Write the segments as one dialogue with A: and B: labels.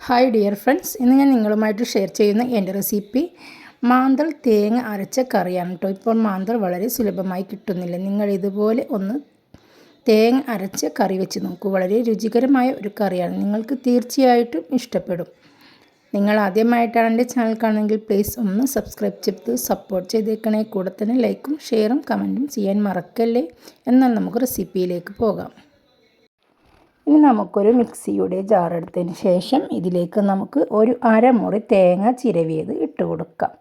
A: Hi dear friends ഇന്ന് ഞാൻ നിങ്ങളുമായിട്ട് ഷെയർ ചെയ്യുന്ന എന്റെ റെസിപ്പി മാന്തൾ തേങ്ങ അരച്ച കറിയാണ് കേട്ടോ ഇപ്പോൾ മാന്തൾ വളരെ സുലഭമായി കിട്ടുന്നില്ല. നിങ്ങൾ ഇതുപോലെ ഒന്ന് തേങ്ങ അരച്ച കറി വെച്ച് നോക്കൂ. വളരെ രുചികരമായ ഒരു കറിയാണ്. നിങ്ങൾക്ക് തീർച്ചയായിട്ടും ഇഷ്ടപ്പെടും. നിങ്ങൾ ആദ്യമായിട്ടാണ് എന്റെ ചാനൽ കാണുമെങ്കിൽ പ്ലീസ് ഒന്ന് സബ്സ്ക്രൈബ് ചെയ്ത് സപ്പോർട്ട് ചെയ്തേക്കണേ. കൂടെ തന്നെ ലൈക്കും ഷെയറും കമന്റും ചെയ്യാൻ മറക്കല്ലേ? എന്നാൽ നമുക്ക് റെസിപ്പിയിലേക്ക് പോകാം. ഇനി നമുക്കൊരു മിക്സിയുടെ ജാർ എടുത്തതിന് ശേഷം ഇതിലേക്ക് നമുക്ക് ഒരു അരമുറി തേങ്ങ ചിരവിയത് ഇട്ട് കൊടുക്കാം.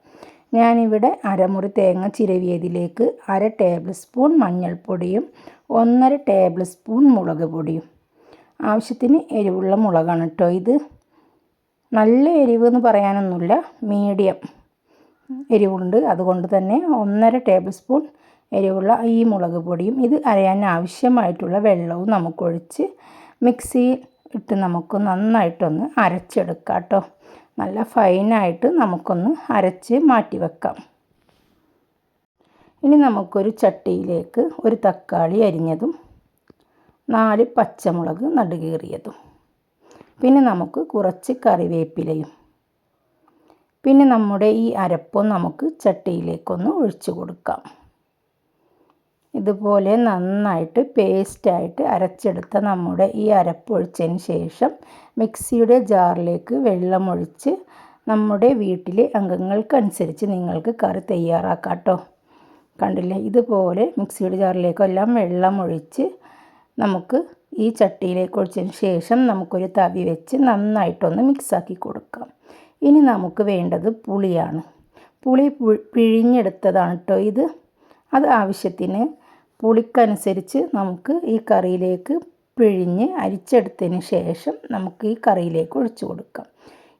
A: ഞാനിവിടെ അരമുറി തേങ്ങ ചിരവിയതിലേക്ക് അര ടേബിൾ സ്പൂൺ മഞ്ഞൾപ്പൊടിയും ഒന്നര ടേബിൾ സ്പൂൺ മുളക് പൊടിയും. ആവശ്യത്തിന് എരിവുള്ള മുളകാണ് കേട്ടോ ഇത്. നല്ല എരിവ് എന്ന് പറയാനൊന്നുമില്ല മീഡിയം എരിവുണ്ട്. അതുകൊണ്ട് തന്നെ ഒന്നര ടേബിൾ സ്പൂൺ എരിവുള്ള ഈ മുളക് പൊടിയും ഇത് അരയാൻ ആവശ്യമായിട്ടുള്ള വെള്ളവും നമുക്കൊഴിച്ച് മിക്സിയിൽ ഇട്ട് നമുക്ക് നന്നായിട്ടൊന്ന് അരച്ചെടുക്കാം കേട്ടോ നല്ല ഫൈനായിട്ട് നമുക്കൊന്ന് അരച്ച് മാറ്റി വെക്കാം. ഇനി നമുക്കൊരു ചട്ടിയിലേക്ക് ഒരു തക്കാളി അരിഞ്ഞതും നാല് പച്ചമുളക് നടുകേറിയതും. പിന്നെ നമുക്ക് കുറച്ച് കറിവേപ്പിലയും. പിന്നെ നമ്മുടെ ഈ അരപ്പും നമുക്ക് ചട്ടിയിലേക്കൊന്ന് ഒഴിച്ചു കൊടുക്കാം. ഇതുപോലെ നന്നായിട്ട് പേസ്റ്റായിട്ട് അരച്ചെടുത്ത നമ്മുടെ ഈ അരപ്പൊഴിച്ചതിന് ശേഷം മിക്സിയുടെ ജാറിലേക്ക് വെള്ളമൊഴിച്ച് നമ്മുടെ വീട്ടിലെ അംഗങ്ങൾക്കനുസരിച്ച് നിങ്ങൾക്ക് കറി തയ്യാറാക്കാം കേട്ടോ കണ്ടില്ലേ? ഇതുപോലെ മിക്സിയുടെ ജാറിലേക്കെല്ലാം വെള്ളമൊഴിച്ച് നമുക്ക് ഈ ചട്ടിയിലേക്ക് ഒഴിച്ചതിന് ശേഷം നമുക്കൊരു തവി വെച്ച് നന്നായിട്ടൊന്ന് മിക്സാക്കി കൊടുക്കാം. ഇനി നമുക്ക് വേണ്ടത് പുളിയാണ്. പുളി പിഴിഞ്ഞെടുത്തതാണ് കേട്ടോ ഇത്. അത് ആവശ്യത്തിന് പുളിക്കനുസരിച്ച് നമുക്ക് ഈ കറിയിലേക്ക് പിഴിഞ്ഞ് അരിച്ചെടുത്തതിന് ശേഷം നമുക്ക് ഈ കറിയിലേക്ക് ഒഴിച്ചു കൊടുക്കാം.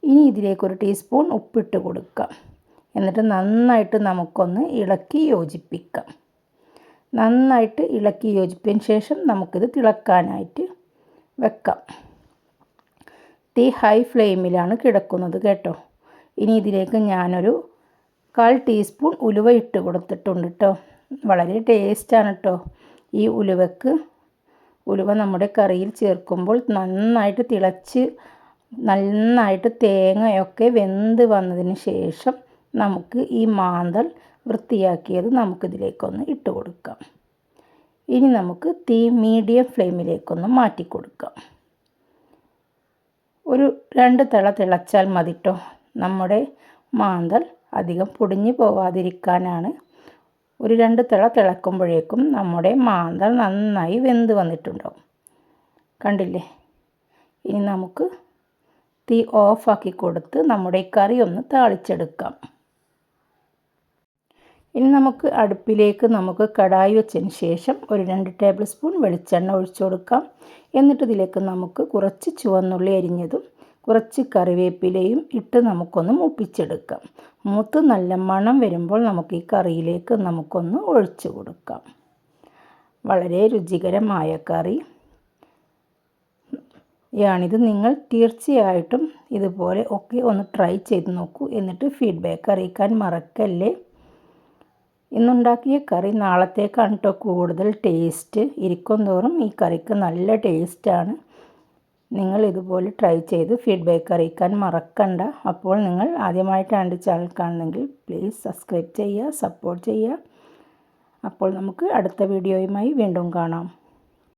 A: ഇനി ഇതിലേക്ക് ഒരു ടീസ്പൂൺ ഉപ്പിട്ട് കൊടുക്കാം. എന്നിട്ട് നന്നായിട്ട് നമുക്കൊന്ന് ഇളക്കി യോജിപ്പിക്കാം. നന്നായിട്ട് ഇളക്കി യോജിപ്പിന് ശേഷം നമുക്കിത് തിളക്കാനായിട്ട് വെക്കാം. തീ ഹൈ ഫ്ലെയിമിലാണ് കിടക്കുന്നത് കേട്ടോ. ഇനി ഇതിലേക്ക് ഞാനൊരു കാൽ ടീസ്പൂൺ ഉലുവ ഇട്ട് കൊടുത്തിട്ടുണ്ട് കേട്ടോ. വളരെ ടേസ്റ്റാണ് കേട്ടോ ഈ ഉലുവക്ക് ഉലുവ നമ്മുടെ കറിയിൽ ചേർക്കുമ്പോൾ നന്നായിട്ട് തിളച്ച് നന്നായിട്ട് തേങ്ങയൊക്കെ വെന്ത് വന്നതിന് ശേഷം നമുക്ക് ഈ മാന്തൽ വൃത്തിയാക്കിയത് നമുക്കിതിലേക്കൊന്ന് ഇട്ട് കൊടുക്കാം. ഇനി നമുക്ക് തീ മീഡിയം ഫ്ലെയിമിലേക്കൊന്ന് മാറ്റി കൊടുക്കാം. ഒരു രണ്ട് തിള തിളച്ചാൽ മതിട്ടോ നമ്മുടെ മാന്തൽ അധികം പൊടിഞ്ഞു പോവാതിരിക്കാനാണ് ഒരു രണ്ട് തിള തിളക്കുമ്പോഴേക്കും നമ്മുടെ മാന്തൽ നന്നായി വെന്ത് വന്നിട്ടുണ്ടാവും. കണ്ടില്ലേ? ഇനി നമുക്ക് തീ ഓഫാക്കി കൊടുത്ത് നമ്മുടെ കറി ഒന്ന് താളിച്ചെടുക്കാം. ഇനി നമുക്ക് അടുപ്പിലേക്ക് നമുക്ക് കടായി വെച്ചതിന് ശേഷം ഒരു രണ്ട് ടേബിൾ സ്പൂൺ വെളിച്ചെണ്ണ ഒഴിച്ചു കൊടുക്കാം. എന്നിട്ട് ഇതിലേക്ക് നമുക്ക് കുറച്ച് ചുവന്നുള്ളി അരിഞ്ഞതും കുറച്ച് കറിവേപ്പിലയും ഇട്ട് നമുക്കൊന്ന് മൂപ്പിച്ചെടുക്കാം. മൂത്ത് നല്ല മണം വരുമ്പോൾ നമുക്ക് ഈ കറിയിലേക്ക് നമുക്കൊന്ന് ഒഴിച്ചു കൊടുക്കാം. വളരെ രുചികരമായ കറി. യാണിത് നിങ്ങൾ തീർച്ചയായിട്ടും ഇതുപോലെ ഒക്കെ ഒന്ന് ട്രൈ ചെയ്ത് നോക്കൂ എന്നിട്ട് ഫീഡ്ബാക്ക് അറിയിക്കാൻ മറക്കല്ലേ? ഇന്നുണ്ടാക്കിയ കറി നാളത്തേക്കാണ് കേട്ടോ കൂടുതൽ ടേസ്റ്റ്. ഇരിക്കും തോറും ഈ കറിക്ക് നല്ല ടേസ്റ്റാണ്. നിങ്ങൾ ഇതുപോലെ ട്രൈ ചെയ്ത് ഫീഡ്ബാക്ക് അറിയിക്കാൻ മറക്കണ്ട. അപ്പോൾ നിങ്ങൾ ആദ്യമായിട്ടാണ് ചാനൽ കാണുന്നെങ്കിൽ പ്ലീസ് സബ്സ്ക്രൈബ് ചെയ്യുക സപ്പോർട്ട് ചെയ്യുക. അപ്പോൾ നമുക്ക് അടുത്ത വീഡിയോയുമായി വീണ്ടും കാണാം.